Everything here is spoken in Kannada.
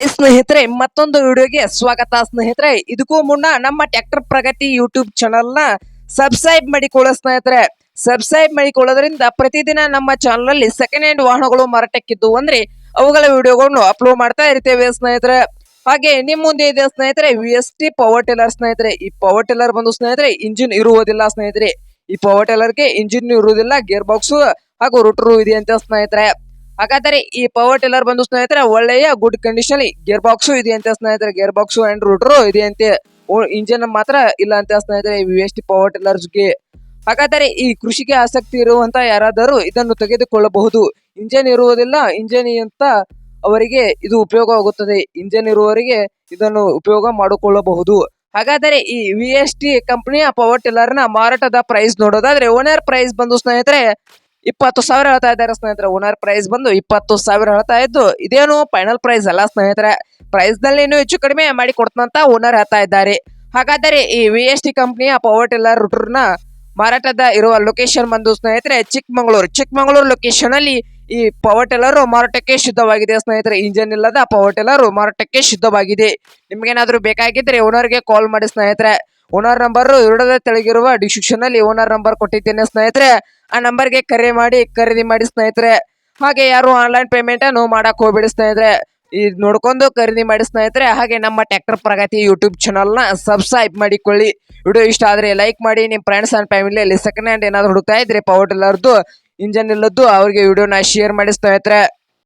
ಸ್ನೇಹಿತರೆ, ಮತ್ತೊಂದು ವಿಡಿಯೋಗೆ ಸ್ವಾಗತ ಸ್ನೇಹಿತರೆ. ಇದಕ್ಕೂ ಮುನ್ನ ನಮ್ಮ ಟ್ಯಾಕ್ಟರ್ ಪ್ರಗತಿ ಯೂಟ್ಯೂಬ್ ಚಾನಲ್ನ ಸಬ್ಸ್ಕ್ರೈಬ್ ಮಾಡಿಕೊಳ್ಳೋ ಸ್ನೇಹಿತರೆ ಸಬ್ಸ್ಕ್ರೈಬ್ ಮಾಡಿಕೊಳ್ಳೋದ್ರಿಂದ ಪ್ರತಿದಿನ ನಮ್ಮ ಚಾನಲ್ ಅಲ್ಲಿ ಸೆಕೆಂಡ್ ಹ್ಯಾಂಡ್ ವಾಹನಗಳು ಮಾರಾಟಕ್ಕಿದ್ದು ಅಂದ್ರೆ ಅವುಗಳ ವಿಡಿಯೋಗಳನ್ನು ಅಪ್ಲೋಡ್ ಮಾಡ್ತಾ ಇರ್ತೇವೆ ಸ್ನೇಹಿತರೆ. ಹಾಗೆ ನಿಮ್ ಮುಂದೆ ಇದೆ ಸ್ನೇಹಿತರೆ V S T power tiller ಸ್ನೇಹಿತರೆ. ಈ ಪವರ್ ಟೇಲರ್ ಬಂದು ಸ್ನೇಹಿತರೆ ಇಂಜಿನ್ ಇರುವುದಿಲ್ಲ ಸ್ನೇಹಿತರೆ. ಈ ಪವರ್ ಟಿಲ್ಲರ್ಗೆ ಇಂಜಿನ್ ಇರುವುದಿಲ್ಲ ಗೇರ್ ಬಾಕ್ಸ್ ಹಾಗೂ ರೂಟರು ಇದೆ ಅಂತ ಸ್ನೇಹಿತರೆ. ಹಾಗಾದರೆ ಈ ಪವರ್ ಟಿಲ್ಲರ್ ಬಂದು ಸ್ನೇಹಿತರೆ, ಒಳ್ಳೆಯ ಗುಡ್ ಕಂಡೀಷನ್ ಗೇರ್ ಬಾಕ್ಸ್ ಇದೆ ಅಂತ ಸ್ನೇಹಿತರೆ ಗೇರ್ ಬಾಕ್ಸ್ ಅಂಡ್ ರೂಟ್ರು ಇದೆ ಅಂತೆ ಇಂಜಿನ್ ಮಾತ್ರ ಇಲ್ಲ ಅಂತ ಸ್ನೇಹಿತರೆ ವಿ ಎಸ್ ಟಿ ಪವರ್ ಟಿಲ್ಲರ್ಸ್ಗೆ ಹಾಗಾದರೆ ಈ ಕೃಷಿಗೆ ಆಸಕ್ತಿ ಇರುವಂತ ಯಾರಾದರೂ ಇದನ್ನು ತೆಗೆದುಕೊಳ್ಳಬಹುದು. ಇಂಜಿನ್ ಇರುವುದಿಲ್ಲ ಇಂಜಿನ್ ಅಂತ ಅವರಿಗೆ ಇದು ಉಪಯೋಗವಾಗುತ್ತದೆ. ಇಂಜಿನ್ ಇರುವವರಿಗೆ ಇದನ್ನು ಉಪಯೋಗ ಮಾಡಿಕೊಳ್ಳಬಹುದು. ಹಾಗಾದರೆ ಈ ವಿ ಎಸ್ ಟಿ ಕಂಪನಿಯ ಪವರ್ ಟಿಲ್ಲರ್ನ ಮಾರಾಟದ ಪ್ರೈಸ್ ನೋಡೋದಾದ್ರೆ ಓನರ್ ಪ್ರೈಸ್ ಬಂದು ಸ್ನೇಹಿತರೆ ಇಪ್ಪತ್ತು ಸಾವಿರ ಹೇಳ್ತಾ ಇದ್ದಾರೆ ಸ್ನೇಹಿತರೆ. ಓನರ್ ಪ್ರೈಸ್ ಬಂದು ಇಪ್ಪತ್ತು ಸಾವಿರ ಹೇಳ್ತಾ ಇದ್ದು, ಇದೇನು ಫೈನಲ್ ಪ್ರೈಸ್ ಅಲ್ಲ ಸ್ನೇಹಿತರೆ. ಪ್ರೈಸ್ನಲ್ಲಿ ಹೆಚ್ಚು ಕಡಿಮೆ ಮಾಡಿ ಕೊಡ್ತಂತ ಓನರ್ ಹೇಳ್ತಾ ಇದ್ದಾರೆ. ಹಾಗಾದರೆ ಈ ವಿ ಎಸ್ ಟಿ ಕಂಪನಿಯ ಪವರ್ ಟಿಲ್ಲರ್ನ ಮಾರಾಟದ ಇರುವ ಲೊಕೇಶನ್ ಬಂದು ಸ್ನೇಹಿತರೆ, ಚಿಕ್ಕಮಗಳೂರು. ಚಿಕ್ಕಮಗಳೂರು ಲೊಕೇಶನ್ ಅಲ್ಲಿ ಈ ಪವರ್ ಟಿಲ್ಲರ್ ಮಾರಾಟಕ್ಕೆ ಶುದ್ಧವಾಗಿದೆ ಸ್ನೇಹಿತರೆ. ಇಂಜಿನ್ ಇಲ್ಲದ ಪವರ್ ಟಿಲ್ಲರ್ ಮಾರಾಟಕ್ಕೆ ಶುದ್ಧವಾಗಿದೆ. ನಿಮ್ಗೇನಾದ್ರೂ ಬೇಕಾಗಿದ್ರೆ ಓನರ್ಗೆ ಕಾಲ್ ಮಾಡಿ ಸ್ನೇಹಿತರೆ. ಓನರ್ ನಂಬರ್ ಎರಡದ ತೆಳಗಿರುವ ಡಿಸ್ಕ್ರಿಪ್ಷನ್ ಅಲ್ಲಿ ಓನರ್ ನಂಬರ್ ಕೊಟ್ಟಿದ್ದೇನೆ ಸ್ನೇಹಿತರೆ. ಆ ನಂಬರ್ಗೆ ಕರೆ ಮಾಡಿ, ಖರೀದಿ ಮಾಡಿ ಸ್ನೇಹಿತರೆ. ಹಾಗೆ ಯಾರು ಆನ್ಲೈನ್ ಪೇಮೆಂಟ್ ಅನ್ನು ಮಾಡಕ್ ಹೋಗ್ಬೇಡಿ ಸ್ನೇಹಿತರೆ. ಇದ್ ನೋಡ್ಕೊಂಡು ಖರೀದಿ ಮಾಡಿ ಸ್ನೇಹಿತರೆ. ಹಾಗೆ ನಮ್ಮ ಟ್ಯಾಕ್ಟರ್ ಪ್ರಗತಿ ಯೂಟ್ಯೂಬ್ ಚಾನಲ್ನ ಸಬ್ಸ್ಕ್ರೈಬ್ ಮಾಡಿಕೊಳ್ಳಿ. ವಿಡಿಯೋ ಇಷ್ಟ ಆದ್ರೆ ಲೈಕ್ ಮಾಡಿ. ನಿಮ್ಮ ಫ್ರೆಂಡ್ಸ್ ಅಂಡ್ ಫ್ಯಾಮಿಲಿ ಅಲ್ಲಿ ಸೆಕೆಂಡ್ ಹ್ಯಾಂಡ್ ಏನಾದ್ರು ಹುಡುಕ್ತಾ ಇದ್ರೆ ಪವರ್ ಟಿಲ್ಲರ್ದು ಇಂಜನ್ ಇಲ್ಲದ್ದು ಅವ್ರಿಗೆ ವಿಡಿಯೋನ ಶೇರ್ ಮಾಡಿ ಸ್ನೇಹಿತರೆ.